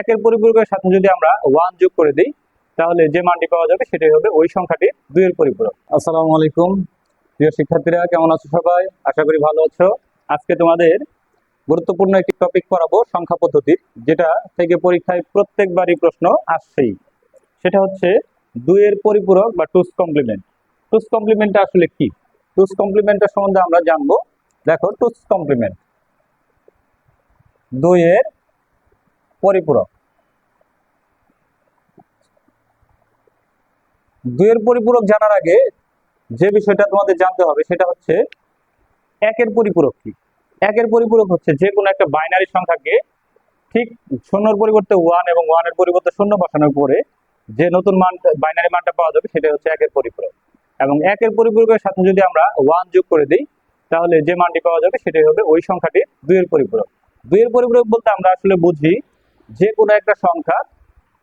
একের পরিপূরকের সাথে যদি আমরা ওয়ান যোগ করে দিই, তাহলে যে মানটি পাওয়া যাবে সেটাই হবে ওই সংখ্যাটির দুইয়ের পরিপূরক। আসসালামু আলাইকুম। প্রিয় শিক্ষার্থীরা, কেমন আছো সবাই? আশা করি ভালো আছো। আজকে তোমাদের গুরুত্বপূর্ণ একটি টপিক পড়াবো, সংখ্যা পদ্ধতির যেটা থেকে পরীক্ষায় প্রত্যেকবারই প্রশ্ন আসছেই। সেটা হচ্ছে দুইয়ের পরিপূরক বা টুস কমপ্লিমেন্ট টুস কমপ্লিমেন্টটা আসলে কি? টুস কমপ্লিমেন্টের সম্বন্ধে আমরা জানব। দেখো টুস কমপ্লিমেন্ট দুইয়ের পরিপূরক। দুইয়ের পরিপূরক জানার আগে যে বিষয়টা তোমাদের জানতে হবে, সেটা হচ্ছে একের পরিপূরক কি? একের পরিপূরক হচ্ছে যে কোনো একটা বাইনারি সংখ্যাকে ঠিক শূন্যর পরিবর্তে ওয়ান এবং ওয়ানের পরিবর্তে শূন্য বসানোর পরে যে নতুন মান বাইনারি মানটা পাওয়া যাবে, সেটা হচ্ছে একের পরিপূরক। এবং একের পরিপূরকের সাথে যদি আমরা ওয়ান যোগ করে দিই, তাহলে যে মানটি পাওয়া যাবে, সেটাই হবে ওই সংখ্যাটির দুইয়ের পরিপূরক। দুইয়ের পরিপূরক বলতে আমরা আসলে বুঝি যে কোনো একটা সংখ্যা,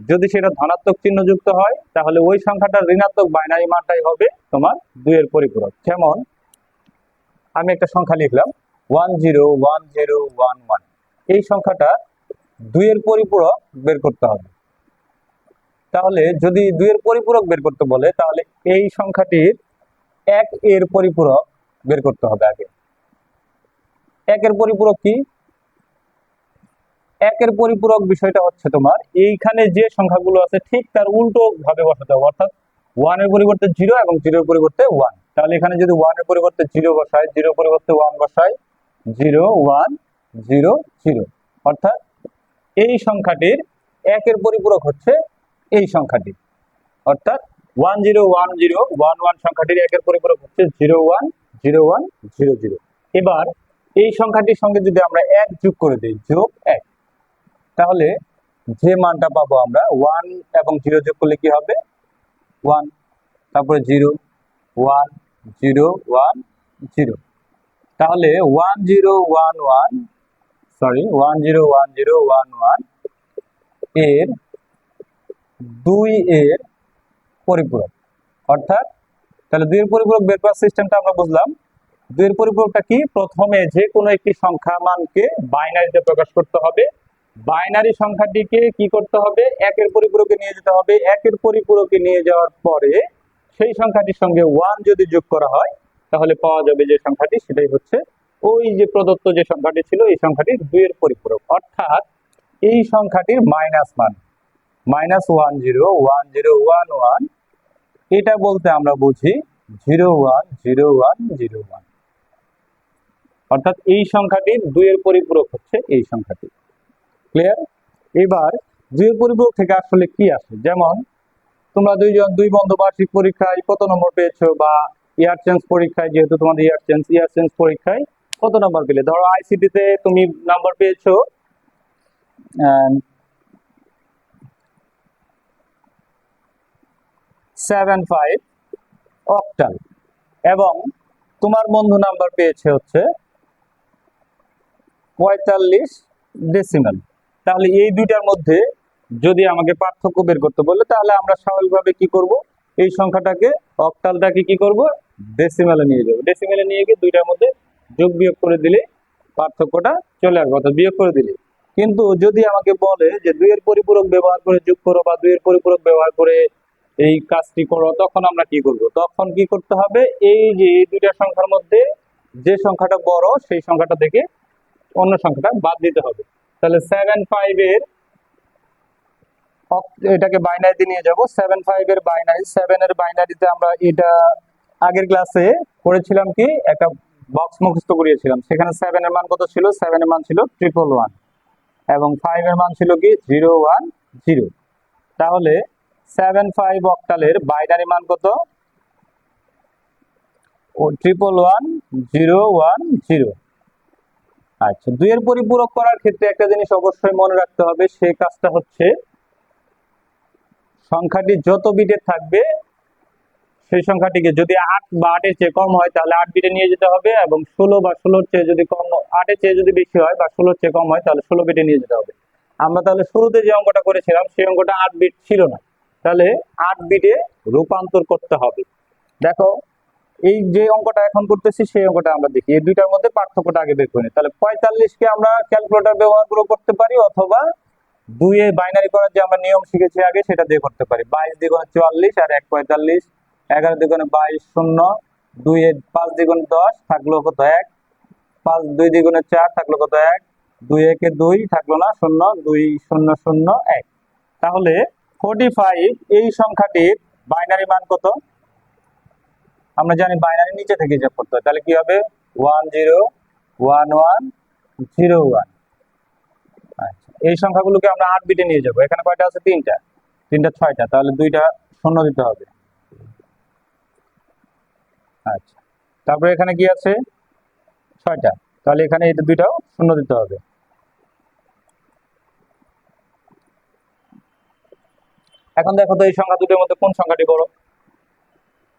যদি সেটা ধনাত্মক চিহ্ন যুক্ত হয়, তাহলে ওই সংখ্যাটার ঋণাত্মক বাইনারি মানটাই হবে তোমার দুইয়ের পরিপূরক। যেমন আমি একটা সংখ্যা লিখলাম one zero one zero one one এই সংখ্যাটা দুইয়ের পরিপূরক বের করতে হবে। তাহলে যদি দুইয়ের পরিপূরক বের করতে বলে, তাহলে এই সংখ্যাটির এক এর পরিপূরক বের করতে হবে আগে। একের পরিপূরক কি? একের পরিপূরক বিষয়টা হচ্ছে তোমার, এইখানে যে সংখ্যাগুলো আছে ঠিক তার উল্টো ভাবে বসাতে হবে, অর্থাৎ ওয়ানের পরিবর্তে জিরো এবং জিরোর পরিবর্তে ওয়ান তাহলে এখানে যদি ওয়ানের পরিবর্তে জিরো বসায় জিরো পরিবর্তে ওয়ান বসায় জিরো ওয়ান জিরো জিরো অর্থাৎ এই সংখ্যাটির একের পরিপূরক হচ্ছে এই সংখ্যাটি। অর্থাৎ one zero one zero one one সংখ্যাটির একের পরিপূরক হচ্ছে zero one zero one zero zero এবার এই সংখ্যাটির সঙ্গে যদি আমরা এক যোগ করে দিই, যোগ এক। তাহলে যে মানটা পাবো আমরা ওয়ান এবং জিরো যোগ করলে কি হবে? ওয়ান তারপরে zero one zero one zero তাহলে one zero one one sorry one zero one zero one ওয়ানের দুই এর পরিপূরক। অর্থাৎ তাহলে দুইয়ের পরিপূরক বের করার সিস্টেমটা আমরা বুঝলাম। দুইয়ের পরিপূরকটা কি? প্রথমে যে কোনো একটি সংখ্যা মানকে বাইনারিতে প্রকাশ করতে হবে। বাইনারি সংখ্যাটিকে কি করতে হবে? একের পরিপূরকে নিয়ে যেতে হবে। একের পরিপূরকে নিয়ে যাওয়ার পরে সেই সংখ্যাটির সঙ্গে ওয়ান যদি যোগ করা হয়, তাহলে পাওয়া যাবে যে সংখ্যাটি, সেটাই হচ্ছে ওই যে প্রদত্ত যে সংখ্যাটি ছিল, এই সংখ্যাটির দুইয়ের পরিপূরক। অর্থাৎ এই সংখ্যাটির মাইনাস মান minus one zero one zero one one এটা বলতে আমরা বুঝি zero one zero one zero one অর্থাৎ এই সংখ্যাটির দুইয়ের পরিপূরক হচ্ছে এই সংখ্যাটি। ক্লিয়ার এবার দুইয়ের পরিপূরক থেকে আসলে কি আসে যেমন, তোমরা দুইজন দুই বন্ধু বার্ষিক পরীক্ষায় কত নম্বর পেয়েছ বা ইয়ার চেঞ্জ পরীক্ষায়, যেহেতু তোমাদের ইয়ার চেঞ্জ ইয়ার চেঞ্জ পরীক্ষায় কত নম্বর পেলে? ধরো আইসিটি তে তুমি নাম্বার পেয়েছ সেভেন ফাইভ অক্টাল এবং তোমার বন্ধু নাম্বার পেয়েছে হচ্ছে পঁয়তাল্লিশ ডেসিমাল তাহলে এই দুইটার মধ্যে যদি আমাকে পার্থক্য বের করতে বলে, তাহলে আমরা স্বাভাবিকভাবে কি করব? এই সংখ্যাটাকে অক্টালটাকে কি করব? ডেসিমেলে নিয়ে যাব। ডেসিমেলে নিয়ে গিয়ে দুইটার মধ্যে যোগ বিয়োগ করে দিলে পার্থক্যটা চলে আসবে, অর্থাৎ বিয়োগ করে দিলে। কিন্তু যদি আমাকে বলে যে দুইয়ের পরিপূরক ব্যবহার করে যোগ করো বা দুইয়ের পরিপূরক ব্যবহার করে এই কাজটি করো, তখন আমরা কি করব? তখন কি করতে হবে? এই যে এই দুইটা সংখ্যার মধ্যে যে সংখ্যাটা বড়, সেই সংখ্যাটা থেকে অন্য সংখ্যাটা বাদ দিতে হবে। তাহলে সেভেন ফাইভ এর এটাকে বাইনারিতে নিয়ে যাব। সেভেন ফাইভ এর বাইনারি সেভেন এর বাইনারিতে আমরা এটা আগের ক্লাসে করেছিলাম কি? একটা বক্স মুখস্থ করিয়েছিলাম। সেখানে সেভেন এর মান কত ছিল? সেভেন এর মান ছিল ট্রিপল ওয়ান এবং ফাইভ এর মান ছিল কি? জিরো ওয়ান জিরো তাহলে সেভেন ফাইভ অক্টালের বাইনারি মান কত? Triple one zero one zero আচ্ছা দুইয়ের পরিপূরক করার ক্ষেত্রে একটা জিনিস অবশ্যই মনে রাখতে হবে সেই কাজটা হচ্ছে সংখ্যাটি যত বিটে থাকবে, সেই সংখ্যাটিকে যদি আট বা আটের চেয়ে কম হয়, তাহলে আট বিটে নিয়ে যেতে হবে এবং ষোলো বা ষোলোর চেয়ে যদি কম, আটের চেয়ে যদি বেশি হয় বা ষোলোর চেয়ে কম হয়, তাহলে ষোলো বিটে নিয়ে যেতে হবে। আমরা তাহলে শুরুতে যে অঙ্কটা করেছিলাম, সেই অঙ্কটা আট বিট ছিল না। তাহলে আট বিটে রূপান্তর করতে হবে। দেখো এই যে অঙ্কটা এখন করতেছি, সেই অঙ্কটা আমরা দেখি। এই দুইটার মধ্যে পার্থক্যটা আগে বের করি তাহলে পঁয়তাল্লিশকে আমরা ক্যালকুলেটর ব্যবহার করে করতে পারি অথবা এ বাইনারি করার যে আমরা নিয়ম শিখেছি আগে, সেটা দিয়ে করতে পারি। বাইশ দ্বিগুণে চুয়াল্লিশ আর এক পঁয়তাল্লিশ, এগারো দ্বিগুণে বাইশ শূন্য দুই পাঁচ দ্বিগুণে দশ থাকল কত এক? পাঁচ দুই দ্বিগুণে চার থাকল কত এক? দুই একে দুই থাকল না শূন্য, দুই শূন্য শূন্য এক। তাহলে ফোর্টি ফাইভ এই সংখ্যাটির বাইনারি মান কত? আমরা জানি বাইনারি নিচে থেকে হিসাব করতে হয়। তাহলে কি হবে? One zero one one zero one আচ্ছা এই সংখ্যাগুলোকে আমরা আট বিটে নিয়ে যাব। এখানে কয়টা আছে? তিনটা। তিনটা ছয়টা। তাহলে দুইটা শূন্য দিতে হবে। আচ্ছা তারপরে এখানে কি আছে? ছয়টা। তাহলে এখানে এই দুইটাও শূন্য দিতে হবে। এখন দেখো তো এই সংখ্যা দুটোর মধ্যে কোন সংখ্যাটি বড়?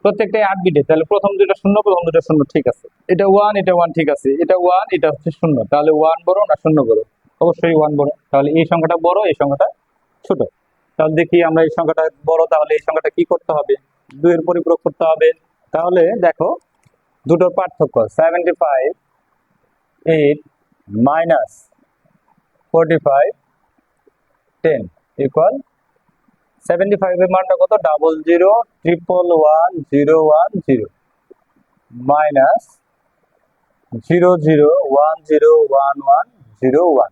প্রত্যেকটাই আট বিটে তাহলে প্রথম দুটো শূন্য, প্রথম দুটো শূন্য, ঠিক আছে। এটা ওয়ান এটা ওয়ান ঠিক আছে। এটা ওয়ান এটা হচ্ছে শূন্য। তাহলে ওয়ান বড় না শূন্য বড়? অবশ্যই ওয়ান বড়। তাহলে এই সংখ্যাটা বড়, এই সংখ্যাটা ছোট। তাহলে দেখি আমরা এই সংখ্যাটা বড়, তাহলে এই সংখ্যাটা কি করতে হবে? দুইয়ের পরিপূরক করতে হবে। তাহলে দেখো, দুটোর পার্থক্য seventy five eight minus forty five ten equal seventy ফাইভের মানটা কত? Double zero triple one zero one zero minus zero zero one zero one one zero one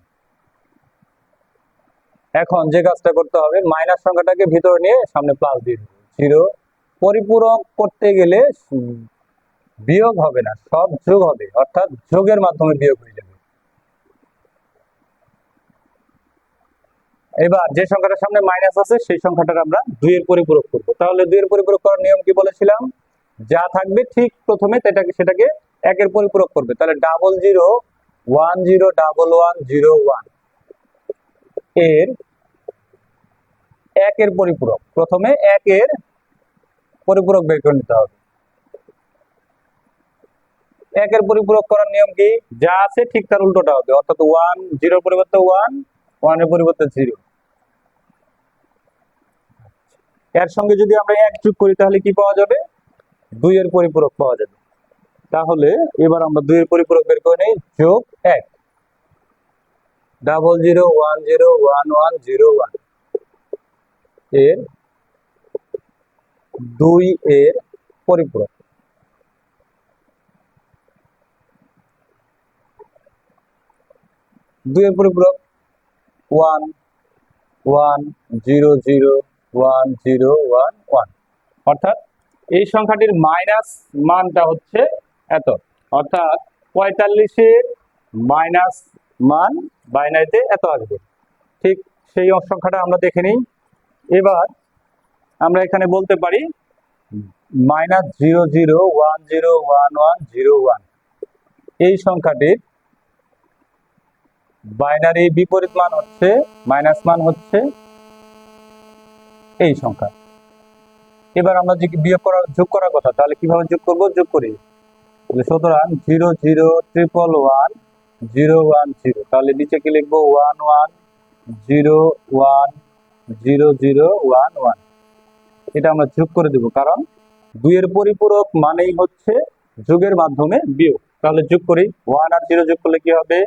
এখন যে কাজটা করতে হবে মাইনাস সংখ্যাটাকে ভিতরে নিয়ে সামনে প্লাস দিয়ে দেবো। জিরো পরিপূরক করতে গেলে বিয়োগ হবে না, সব যোগ হবে, অর্থাৎ যোগের মাধ্যমে বিয়োগ হয়ে যাবে। এবার যে সংখ্যাটার সামনে মাইনাস আছে, সেই সংখ্যাটার আমরা দুইয়ের পরিপূরক করব। তাহলে দুইয়ের পরিপূরক করার নিয়ম কি বলেছিলাম? যা থাকবে ঠিক প্রথমে সেটাকে সেটাকে একের পরিপূরক করবে। তাহলে double zero one zero double one zero ওয়ানের একের পরিপূরক। প্রথমে একের পরিপূরক বের করে নিতে হবে। একের পরিপূরক করার নিয়ম কি? যা আছে ঠিক তার উল্টোটা হবে। অর্থাৎ ওয়ান জিরোর পরিবর্তে ওয়ান ওয়ানের পরিবর্তে জিরো এর সঙ্গে যদি আমরা এক যোগ করি, তাহলে কি পাওয়া যাবে? দুইয়ের পরিপূরক পাওয়া যাবে। তাহলে এবার আমরা দুইয়ের পরিপূরক বের করে নেই, যোগ এক। Double zero one zero one one zero ওয়ানের দুই এর পরিপূরক। দুইয়ের পরিপূরক one one zero zero one zero one one অর্থাৎ এই সংখ্যাটির মাইনাস মানটা হচ্ছে এত। অর্থাৎ পঁয়তাল্লিশের মাইনাস মান বাইনারিতে এত আসবে। ঠিক সেই সংখ্যাটা আমরা দেখে নিই। এবার আমরা এখানে বলতে পারি minus zero zero one zero one one zero one এই সংখ্যাটির বাইনারি বিপরীত মান হচ্ছে মাইনাস মান হচ্ছে এই সংখ্যা। এবার আমরা যে বিয়োগ করা, যোগ করার কথা, তাহলে কীভাবে যোগ করব? যোগ করি। সুতরাং zero zero triple one zero one zero. তাহলে নিচে কি লিখব? One one zero one zero zero one one এটা আমরা যোগ করে দেব, কারণ দুইয়ের পরিপূরক মানেই হচ্ছে যোগের মাধ্যমে বিয়োগ। তাহলে যোগ করি। ওয়ান আর জিরো যোগ করলে কি হবে?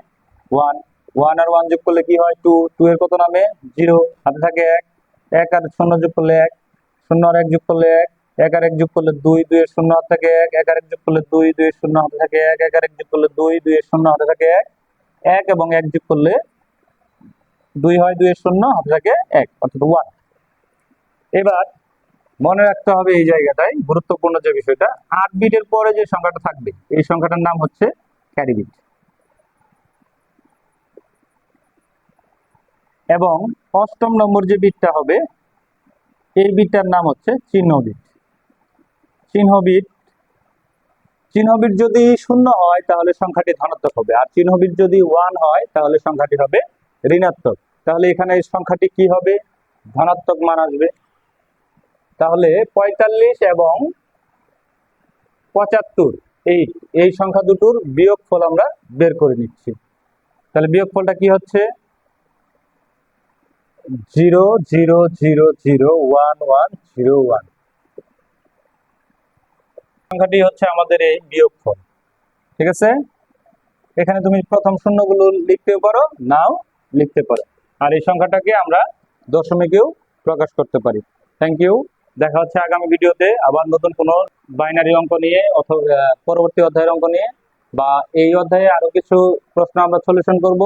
ওয়ান ওয়ান আর ওয়ান যোগ করলে কি হয়? টু টু এর কত নামে? জিরো হাতে থাকে এক। এক আর শূন্য যোগ করলে এক, শূন্য আর এক যোগ করলে এক এক আর এক যোগ করলে দুই দুই এর শূন্য হাতে থাকে এক এক আর এক যোগ করলে দুই দুই এর শূন্য হাতে থাকে এক এক আর এক যোগ করলে দুই দুই এর শূন্য হাতে থাকে এক এক এবং এক যোগ করলে দুই হয় দুই এর শূন্য হাতে থাকে এক, অর্থাৎ ওয়ান এবার মনে রাখতে হবে এই জায়গাটায় গুরুত্বপূর্ণ যে বিষয়টা, আট বিটের পরে যে সংখ্যাটা থাকবে, এই সংখ্যাটার নাম হচ্ছে ক্যারি বিট এবং অষ্টম নম্বর যে বিটটা হবে, এই বিটটার নাম হচ্ছে চিহ্ন বিট। চিহ্ন বিট চিহ্ন বিট যদি শূন্য হয়, তাহলে সংখ্যাটি ধনাত্মক হবে। আর চিহ্ন বিট যদি ওয়ান হয়, তাহলে সংখ্যাটি হবে ঋণাত্মক। তাহলে এখানে এই সংখ্যাটি কি হবে? ধনাত্মক মান আসবে। তাহলে পঁয়তাল্লিশ এবং পঁচাত্তর, এই এই সংখ্যা দুটোর বিয়োগফল আমরা বের করে নিচ্ছি। তাহলে বিয়োগফলটা কি হচ্ছে? Zero zero zero zero, one one, zero, one. সংখ্যাটি হচ্ছে আমাদের এই বিয়োগফল। ঠিক আছে? এখানে তুমি প্রথম শূন্যগুলো লিখতেও পারো, নাও লিখতে পারো। আর এই সংখ্যাটাকে আমরা দশমিকেও প্রকাশ করতে পারি। থ্যাংক ইউ দেখা হচ্ছে আগামী ভিডিওতে আবার নতুন কোনো বাইনারি অঙ্ক নিয়ে অথবা পরবর্তী অধ্যায়ের অঙ্ক নিয়ে। বা এই অধ্যায়ে আরও কিছু প্রশ্ন আমরা সলিউশন করব।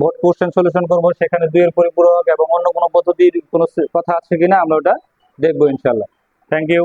বোর্ড কোশ্চেন সলিউশন করব, সেখানে দুইয়ের পরিপূরক এবং অন্য কোনো পদ্ধতির কোনো কথা আছে কিনা আমরা ওটা দেখব ইনশাল্লাহ থ্যাংক ইউ